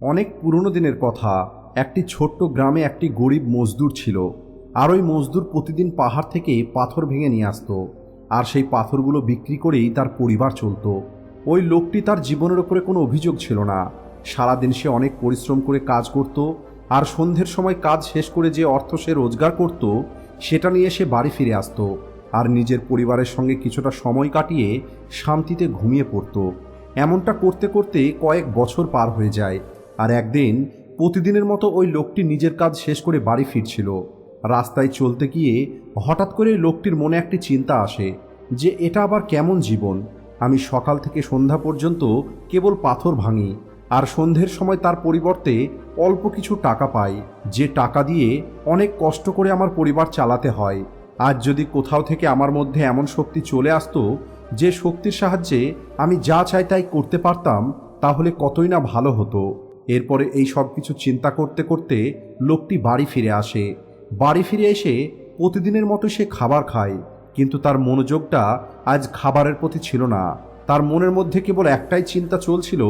অনেক পুরনো দিনের কথা। একটি ছোট্ট গ্রামে একটি গরিব মজদুর ছিল। আর ওই মজদুর প্রতিদিন পাহাড় থেকে পাথর ভেঙে নিয়ে আসতো। আর সেই পাথরগুলো বিক্রি করেই তার পরিবার চলতো। ওই লোকটি তার জীবনের ওপরে কোনো অভিযোগ ছিল না। সারাদিন সে অনেক পরিশ্রম করে কাজ করত। আর সন্ধ্যের সময় কাজ শেষ করে যে অর্থ সে রোজগার করত, সেটা নিয়ে সে বাড়ি ফিরে আসতো। আর নিজের পরিবারের সঙ্গে কিছুটা সময় কাটিয়ে শান্তিতে ঘুমিয়ে পড়তো। এমনটা করতে করতে কয়েক বছর পার হয়ে যায়। আর একদিন প্রতিদিনের মতো ওই লোকটি নিজের কাজ শেষ করে বাড়ি ফিরছিল। রাস্তায় চলতে গিয়ে হঠাৎ করে লোকটির মনে একটি চিন্তা আসে যে, এটা আবার কেমন জীবন? আমি সকাল থেকে সন্ধ্যা পর্যন্ত কেবল পাথর ভাঙি আর সন্ধ্যের সময় তার পরিবর্তে অল্প কিছু টাকা পাই, যে টাকা দিয়ে অনেক কষ্ট করে আমার পরিবার চালাতে হয়। আজ যদি কোথাও থেকে আমার মধ্যে এমন শক্তি চলে আসতো যে, শক্তির সাহায্যে আমি যা চাই তাই করতে পারতাম, তাহলে কতই না ভালো হতো। এরপরে এই সব কিছু চিন্তা করতে করতে লোকটি বাড়ি ফিরে আসে। বাড়ি ফিরে এসে প্রতিদিনের মতো সে খাবার খায়, কিন্তু তার মনোযোগটা আজ খাবারের প্রতি ছিল না। তার মনের মধ্যে কেবল একটাই চিন্তা চলছিল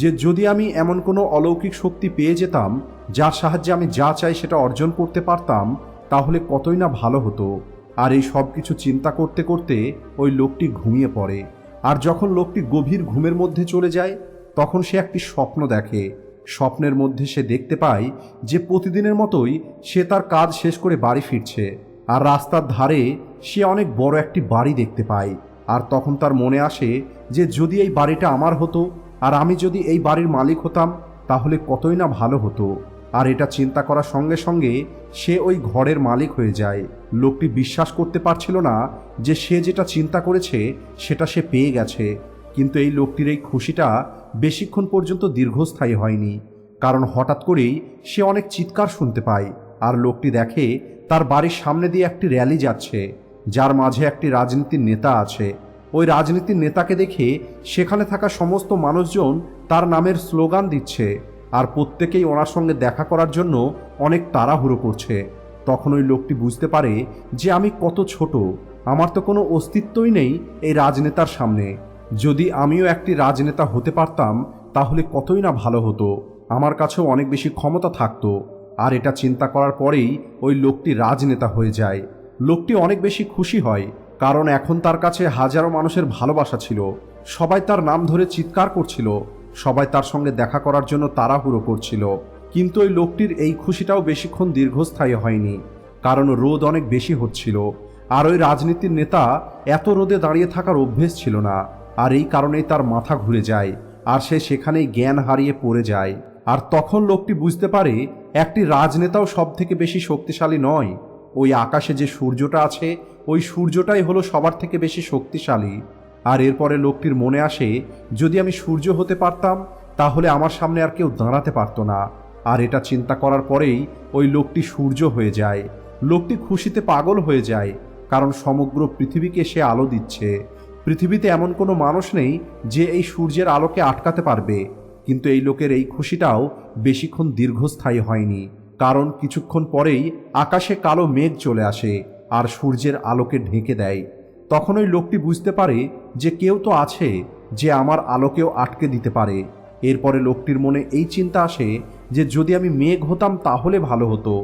যে যদি আমি এমন কোনো অলৌকিক শক্তি পেয়ে যেতাম, যার সাহায্যে আমি যা চাই সেটা অর্জন করতে পারতাম, তাহলে কতই না ভালো হতো। আর এই সব কিছু চিন্তা করতে করতে ওই লোকটি ঘুমিয়ে পড়ে। আর যখন লোকটি গভীর ঘুমের মধ্যে চলে যায়, তখন সে একটি স্বপ্ন দেখে। স্বপ্নের মধ্যে সে দেখতে পায় যে প্রতিদিনের মতোই সে তার কাজ শেষ করে বাড়ি ফিরছে। আর রাস্তার ধারে সে অনেক বড় একটি বাড়ি দেখতে পায়। আর তখন তার মনে আসে যে যদি এই বাড়িটা আমার হতো, আর আমি যদি এই বাড়ির মালিক হতাম, তাহলে কতই না ভালো হতো। আর এটা চিন্তা করার সঙ্গে সঙ্গে সে ওই ঘরের মালিক হয়ে যায়। লোকটি বিশ্বাস করতে পারছিল না যে সে যেটা চিন্তা করেছে, সেটা সে পেয়ে গেছে। কিন্তু এই লোকটির এই খুশিটা বেশিক্ষণ পর্যন্ত দীর্ঘস্থায়ী হয়নি, কারণ হঠাৎ করেই সে অনেক চিৎকার শুনতে পায় আর লোকটি দেখে তার বাড়ির সামনে দিয়ে একটি র্যালি যাচ্ছে, যার মাঝে একটি রাজনীতির নেতা আছে। ওই রাজনীতির নেতাকে দেখে সেখানে থাকা সমস্ত মানুষজন তার নামের স্লোগান দিচ্ছে আর প্রত্যেকেই ওনার সঙ্গে দেখা করার জন্য অনেক তাড়াহুড়ো করছে। তখন ওই লোকটি বুঝতে পারে যে, আমি কত ছোট, আমার তো কোনো অস্তিত্বই নেই এই রাজনেতার সামনে। যদি আমিও একটি রাজনেতা হতে পারতাম, তাহলে কতই না ভালো হতো। আমার কাছেও অনেক বেশি ক্ষমতা থাকতো। আর এটা চিন্তা করার পরেই ওই লোকটি রাজনেতা হয়ে যায়। লোকটি অনেক বেশি খুশি হয়, কারণ এখন তার কাছে হাজারো মানুষের ভালোবাসা ছিল। সবাই তার নাম ধরে চিৎকার করছিল। সবাই তার সঙ্গে দেখা করার জন্য তাড়াহুড়ো করছিল। কিন্তু ওই লোকটির এই খুশিটাও বেশিক্ষণ দীর্ঘস্থায়ী হয়নি, কারণ রোদ অনেক বেশি হচ্ছিল। আর ওই রাজনীতির নেতা এত রোদে দাঁড়িয়ে থাকার অভ্যেস ছিল না। আর এই কারণেই তার মাথা ঘুরে যায়, আর সে সেখানেই জ্ঞান হারিয়ে পড়ে যায়। আর তখন লোকটি বুঝতে পারে, একটি রাজনেতাও সব থেকে বেশি শক্তিশালী নয়। ওই আকাশে যে সূর্যটা আছে, ওই সূর্যটাই হলো সবার থেকে বেশি শক্তিশালী। আর এরপরে লোকটির মনে আসে, যদি আমি সূর্য হতে পারতাম, তাহলে আমার সামনে আর কেউ দাঁড়াতে পারতো না। আর এটা চিন্তা করার পরেই ওই লোকটি সূর্য হয়ে যায়। লোকটি খুশিতে পাগল হয়ে যায়, কারণ সমগ্র পৃথিবীকে সে আলো দিচ্ছে। পৃথিবীতে এমন কোনো মানুষ নেই যে এই সূর্যের আলোকে আটকাতে পারবে। কিন্তু এই লোকের এই খুশিটাও বেশিক্ষণ দীর্ঘস্থায়ী হয়নি, কারণ কিছুক্ষণ পরেই আকাশে কালো মেঘ চলে আসে আর সূর্যের আলোকে ঢেকে দেয়। তখন ওই লোকটি বুঝতে পারে যে কেউ তো আছে যে আমার আলোকেও আটকে দিতে পারে। এরপরে লোকটির মনে এই চিন্তা আসে যে যদি আমি মেঘ হতাম তাহলে ভালো হতো।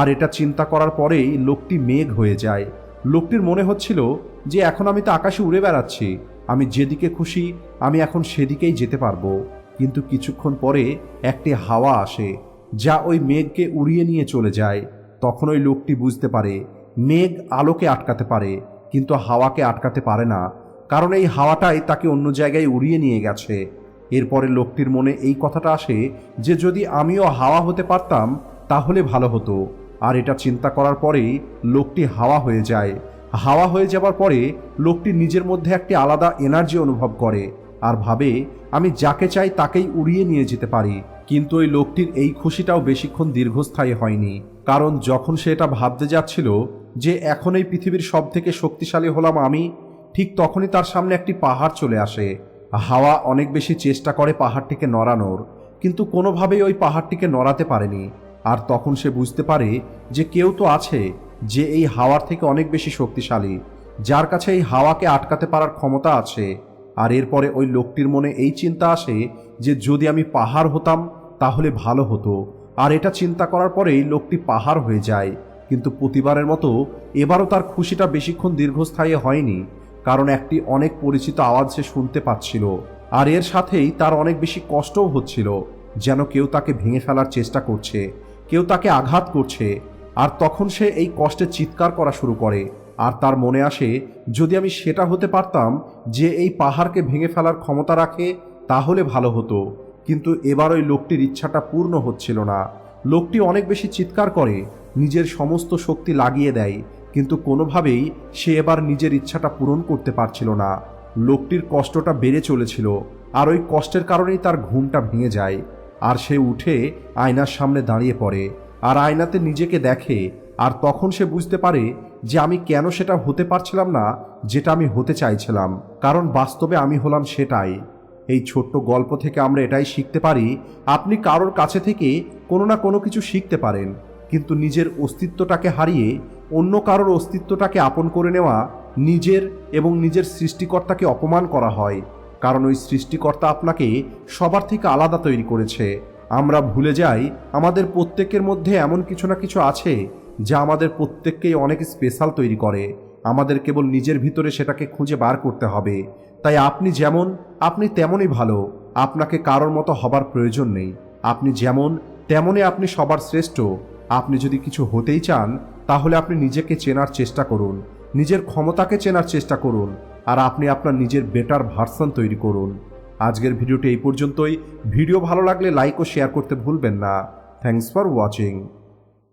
আর এটা চিন্তা করার পরেই লোকটি মেঘ হয়ে যায়। লোকটির মনে হচ্ছিল যে এখন আমি তো আকাশে উড়ে বেড়াচ্ছি, আমি যেদিকে খুশি, আমি এখন সেদিকেই যেতে পারব। কিন্তু কিছুক্ষণ পরে একটি হাওয়া আসে, যা ওই মেঘকে উড়িয়ে নিয়ে চলে যায়। তখন ওই লোকটি বুঝতে পারে, মেঘ আলোকে আটকাতে পারে, কিন্তু হাওয়াকে আটকাতে পারে না। কারণ এই হাওয়াটাই তাকে অন্য জায়গায় উড়িয়ে নিয়ে গেছে। এরপরে লোকটির মনে এই কথাটা আসে যে, যদি আমিও হাওয়া হতে পারতাম, তাহলে ভালো হতো। আর এটা চিন্তা করার পরেই লোকটি হাওয়া হয়ে যায়। হাওয়া হয়ে যাবার পরে লোকটি নিজের মধ্যে একটি আলাদা এনার্জি অনুভব করে আর ভাবে, আমি যাকে চাই তাকেই উড়িয়ে নিয়ে যেতে পারি। কিন্তু ওই লোকটির এই খুশিটাও বেশিক্ষণ দীর্ঘস্থায়ী হয়নি। কারণ যখন সে এটা ভাবতে যাচ্ছিল যে এখন এই পৃথিবীর সব থেকে শক্তিশালী হলাম আমি, ঠিক তখনই তার সামনে একটি পাহাড় চলে আসে। হাওয়া অনেক বেশি চেষ্টা করে পাহাড়টিকে নড়ানোর, কিন্তু কোনোভাবেই ওই পাহাড়টিকে নড়াতে পারেনি। আর তখন সে বুঝতে পারে যে কেউ তো আছে যে এই হাওয়ার থেকে অনেক বেশি শক্তিশালী, যার কাছে এই হাওয়াকে আটকাতে পারার ক্ষমতা আছে, আর এরপরে ওই লোকটির মনে এই চিন্তা আসে যে যদি আমি পাহাড় হতাম, তাহলে ভালো হতো। আর এটা চিন্তা করার পরেই লোকটি পাহাড় হয়ে যায়। কিন্তু প্রতিবারের মতো এবারও তার খুশিটা বেশিক্ষণ দীর্ঘস্থায়ী হয়নি, কারণ একটি অনেক পরিচিত আওয়াজ সে শুনতে পাচ্ছিল। আর এর সাথেই তার অনেক বেশি কষ্টও হচ্ছিল, যেন কেউ তাকে ভেঙে ফেলার চেষ্টা করছে, কেউ তাকে আঘাত করছে। আর তখন সে এই কষ্টে চিৎকার করা শুরু করে। আর তার মনে আসে, যদি আমি সেটা হতে পারতাম যে এই পাহাড়কে ভেঙে ফেলার ক্ষমতা রাখে, তাহলে ভালো হতো। কিন্তু এবার ওই লোকটির ইচ্ছাটা পূর্ণ হচ্ছিল না। লোকটি অনেক বেশি চিৎকার করে, নিজের সমস্ত শক্তি লাগিয়ে দেয়, কিন্তু কোনোভাবেই সে এবার নিজের ইচ্ছাটা পূরণ করতে পারছিল না। লোকটির কষ্টটা বেড়ে চলেছিল, আর ওই কষ্টের কারণেই তার ঘুমটা ভেঙে যায়। আর সে উঠে আয়নার সামনে দাঁড়িয়ে পড়ে। আর আয়নাতে নিজেকে দেখে আর তখন সে বুঝতে পারে যে আমি কেন সেটা হতে পারছিলাম না, যেটা আমি হতে চাইছিলাম। কারণ বাস্তবে আমি হলাম সেটাই। এই ছোট্ট গল্প থেকে আমরা এটাই শিখতে পারি, আপনি কারোর কাছে থেকে কোনো না কোনো কিছু শিখতে পারেন, কিন্তু নিজের অস্তিত্বটাকে হারিয়ে অন্য কারোর অস্তিত্বটাকে আপন করে নেওয়া নিজের এবং নিজের সৃষ্টিকর্তাকে অপমান করা হয়। কারণ ওই সৃষ্টিকর্তা আপনাকে সবার থেকে আলাদা তৈরি করেছে। আমরা ভুলে যাই, আমাদের প্রত্যেকের মধ্যে এমন কিছু না কিছু আছে যা আমাদের প্রত্যেককেই অনেক স্পেশাল তৈরি করে। আমাদের কেবল নিজের ভিতরে সেটাকে খুঁজে বার করতে হবে। তাই আপনি যেমন, আপনি তেমনই ভালো। আপনাকে কারোর মতো হবার প্রয়োজন নেই। আপনি যেমন, তেমনই আপনি সবার শ্রেষ্ঠ। আপনি যদি কিছু হতেই চান, তাহলে আপনি নিজেকে চেনার চেষ্টা করুন। নিজের ক্ষমতাকে চেনার চেষ্টা করুন। আর আপনি আপনার নিজের বেটার ভার্সন তৈরি করুন। আজকের ভিডিওটি এই পর্যন্তই। ভিডিও ভালো লাগলে লাইক ও শেয়ার করতে ভুলবেন না। Thanks for watching